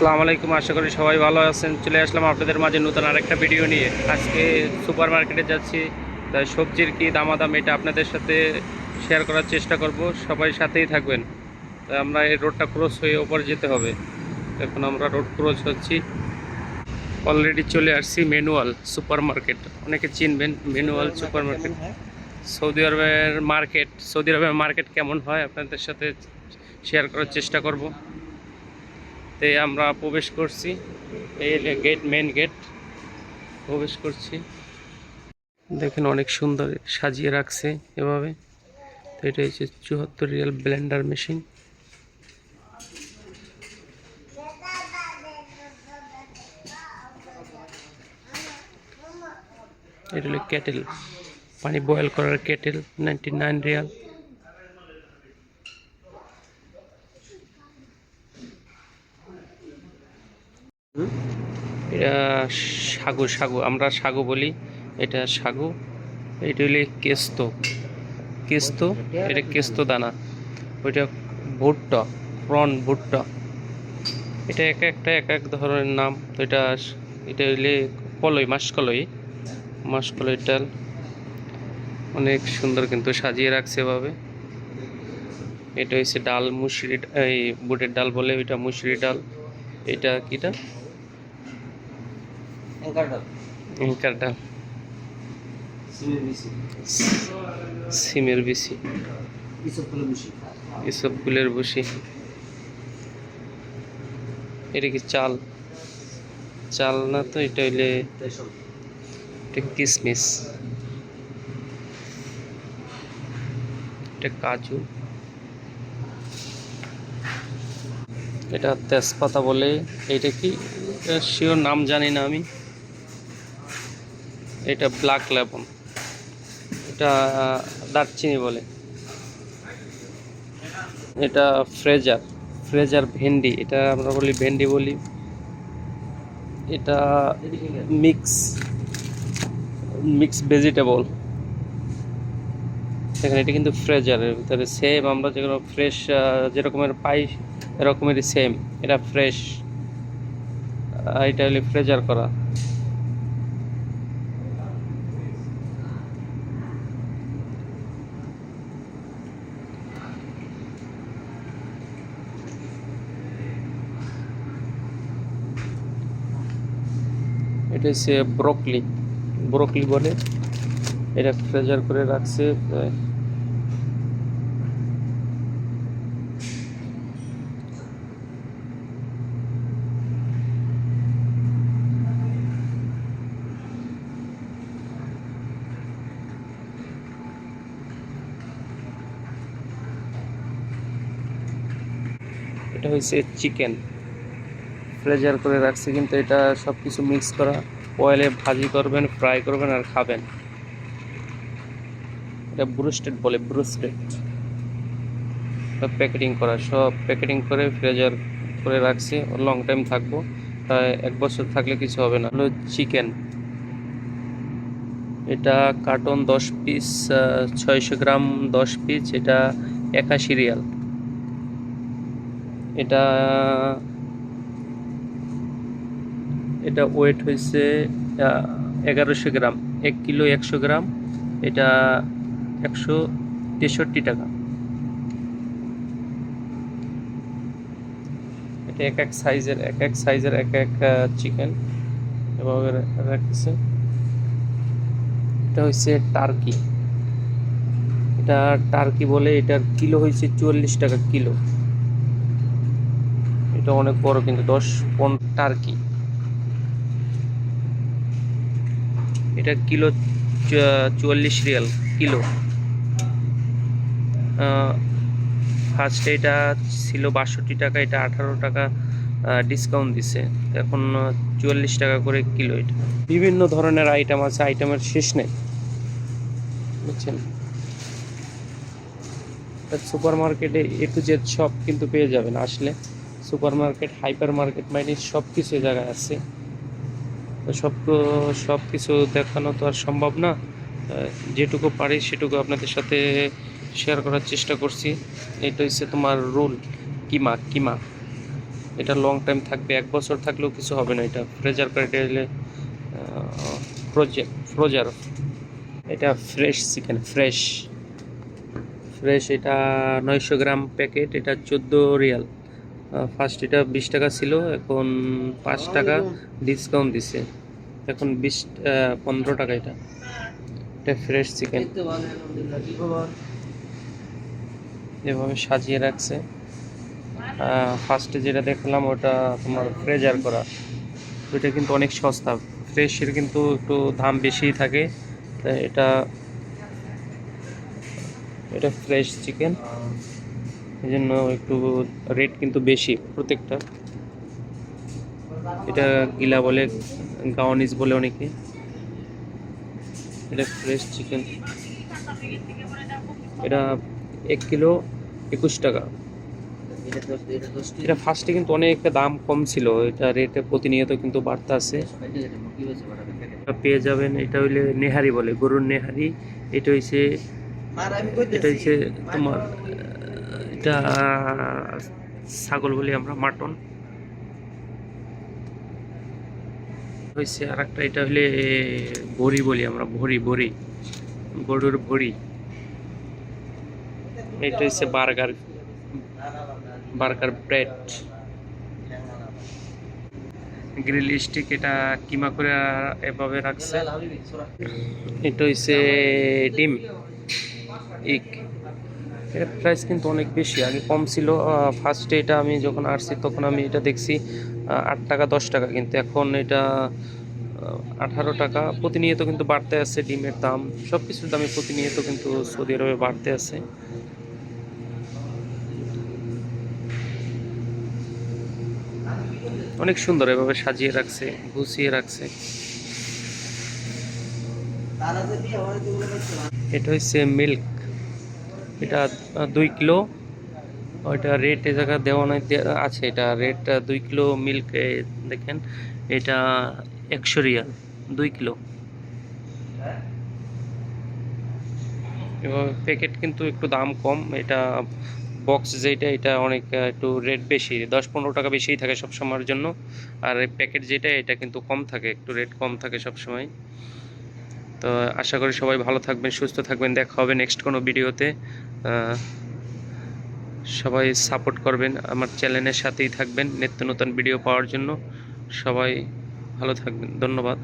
আসসালামু আলাইকুম আশা করি সবাই ভালো আছেন। চলে আসলাম আপনাদের মাঝে নতুন আরেকটা ভিডিও নিয়ে। আজকে সুপার মার্কেটে যাচ্ছি তাই সবজির কি দামাদাম এটা আপনাদের সাথে শেয়ার করার চেষ্টা করব। সবাই সাথেই থাকবেন। তাই আমরা এই রোডটা ক্রস হয়ে ওপরে যেতে হবে। এখন আমরা রোড ক্রস হচ্ছি। অলরেডি চলে আসছি ম্যানুয়াল সুপার মার্কেট অনেকে চিনবেন ম্যানুয়াল সুপার মার্কেট সৌদি আরবের মার্কেট সৌদি আরবের মার্কেট কেমন হয়? আপনাদের সাথে শেয়ার করার চেষ্টা করব। তে আমরা প্রবেশ করছি। এই গেট মেন গেট প্রবেশ করছি। দেখেন অনেক সুন্দর সাজিয়ে রাখছে এভাবে। তো এটা হচ্ছে চুয়াত্তর রিয়াল ব্লেন্ডার মেশিন এটা হলো কেটেল পানি বয়েল করার কেটেল নাইনটি নাইন রিয়াল এটা সাগু সাগু। আমরা সাগু বলি, এটা সাগু, এটা হলে কেস্ত। কেস্ত, এটা কেস্ত দানা। ওইটা ভুট্টা, প্রন ভুট্টা। এটা এক একটা, এক এক ধরনের নাম। তো এটা এটা হইলে কলই, মাসকলই। মাসকলই ডাল। অনেক সুন্দর কিন্তু সাজিয়ে রাখছে এভাবে। এটা হচ্ছে ডাল, মুসুরি, এই বুটের ডাল বলে, ওইটা মুসুরি ডাল। এটা কিটা? ইনকার ডাল সিমের বিসি এসব ফুলের বসি এটা কি চাল? চাল না তো এটা হইলে এটা কিসমিস। এটা কাজু। এটা তেজপাতা বলে এটা কি? শিওর নাম জানি না আমি। এটা ব্ল্যাক লেবন। এটা দারচিনি বলে। এটা ফ্রেজার ফ্রেজার ভেন্ডি। এটা আমরা বলি ভেন্ডি বলি। এটা মিক্স মিক্স ভেজিটেবল এখানে এটা কিন্তু ফ্রেজারের ভিতরে। সেম আমরা যেগুলো ফ্রেশ যেরকমের পাই এরকমেরই সেম এটা ফ্রেশ এটা হলে ফ্রেজার করা। এটা হচ্ছে ব্রকলি ব্রকলি বলে। এটা ফ্রেজার করে রাখছে এটা হচ্ছে চিকেন ফ্রেজার করে রাখছে, কিন্তু এটা সব কিছু মিক্স করা অয়েলে ভাজি করবেন ফ্রাই করবেন আর খাবেন। এটা ব্রুস্টেড বলে ব্রুস্টেড প্যাকেটিং করা, সব প্যাকেটিং করে ফ্রেজার করে রাখছি। লং টাইম থাকব তাই এক বছর থাকলে কিছু হবে না। হলো চিকেন এটা কার্টন দশ পিস ছয়শো গ্রাম দশ পিস এটা একাশি রিয়াল। এটা এটা ওয়েট হয়েছে এগারোশো গ্রাম। এক কিলো একশো গ্রাম। এটা একশো তেষট্টি টাকা। এটা এক এক সাইজের, এক এক সাইজের, এক এক চিকেন এভাবে রাখতেছে। এটা হচ্ছে টার্কি এটা টার্কি বলে এটার কিলো হয়েছে চুয়াল্লিশ টাকা কিলো। এটা অনেক বড়, কিন্তু দশ পন টার্কি এটা কিলো চুয়াল্লিশ রিয়াল, কিলো। ফার্স্টে এটা ছিল বাষট্টি টাকা, এটা আঠারো টাকা ডিসকাউন্ট দিছে। এখন চুয়াল্লিশ টাকা করে কিলো এটা। বিভিন্ন ধরনের আইটেম আছে আইটেমের শেষ নেই। বুঝছেন? সুপার মার্কেটে এ টু জেড সব কিন্তু পেয়ে যাবেন, আসলে। সুপার মার্কেট হাইপার মার্কেট মানে সব কিছু জায়গায় আছে। তো সব সব কিছু দেখানো তো আর সম্ভব না। যেটুকু পারি সেটুকু আপনাদের সাথে শেয়ার করার চেষ্টা করছি। এটা হচ্ছে তোমার রোল, কিমা কিমা। এটা লং টাইম থাকবে, এক বছর থাকলেও কিছু হবে না এটা। ফ্রেজার করে ফ্রোজে ফ্রোজার এটা ফ্রেশ চিকেন ফ্রেশ ফ্রেশ এটা নয়শো গ্রাম প্যাকেট এটা চোদ্দ রিয়াল ফার্স্ট এটা বিশ টাকা ছিল, এখন পাঁচ টাকা ডিসকাউন্ট দিছে। এখন বিশ পনেরো টাকা এটা। এটা ফ্রেশ চিকেন এভাবে সাজিয়ে রাখছে। ফার্স্টে যেটা দেখলাম, ওটা তোমার ফ্রেজার করা। ওইটা কিন্তু অনেক সস্তা। ফ্রেশের কিন্তু একটু দাম বেশিই থাকে। এটা এটা ফ্রেশ চিকেন এই জন্য একটু রেট কিন্তু বেশি প্রত্যেকটা। এটা গিলা বলে গাওয়ানিজ বলে অনেকে। এটা ফ্রেশ চিকেন এটা এক কিলো একুশ টাকা। এটা ফার্স্টে কিন্তু অনেকটা দাম কম ছিল। এটা রেটে প্রতিনিয়ত কিন্তু বাড়তে আছে। পেয়ে যাবেন, এটা হইলে নেহারি বলে, গরুর নেহারি। এটা হইছে এটা হচ্ছে তোমার এটা, ছাগল বলি আমরা, মাটন। হয়েছে আর একটা এটা হলে ভরি বলি আমরা ভরি ভরি গরুর ভরি এটা হচ্ছে burger burger bread. Grill stick এটা কিমা করে এভাবে রাখছে। এটা হচ্ছে ডিম। ইক। এর প্রাইস কিন্তু অনেক বেশি। আগে কম ছিল ফার্স্টে এটা আমি যখন আসছি তখন আমি এটা দেখছি আট টাকা, দশ টাকা। কিন্তু এখন এটা আঠারো টাকা। প্রতিনিয়ত কিন্তু বাড়তে আছে ডিমের দাম। সব কিছুর দামে প্রতিনিয়ত কিন্তু সৌদি আরবে বাড়তে আছে। অনেক সুন্দর এভাবে সাজিয়ে রাখছে, গুছিয়ে রাখছে। এটা হচ্ছে মিল্ক এটা দুই কিলো। ওইটা রেট এ জায়গা দেওয়া নাই আছে এটা। রেট দুই কিলো মিল্ক দেখেন, এটা একশো রিয়াল, দুই কিলো। এবার প্যাকেট কিন্তু একটু দাম কম। এটা বক্স যেটা এটা অনেক একটু রেট বেশি। দশ পনেরো টাকা বেশিই থাকে সব সময়ের জন্য। আর প্যাকেট যেটা এটা কিন্তু কম থাকে, একটু রেট কম থাকে সব সময় তো আশা করি সবাই ভালো থাকবেন, সুস্থ থাকবেন। দেখা হবে নেক্সট কোনো ভিডিওতে। সবাই সাপোর্ট করবেন, আমার চ্যানেলের সাথেই থাকবেন, নিত্য নতুন ভিডিও পাওয়ার জন্য। সবাই ভালো থাকবেন, ধন্যবাদ।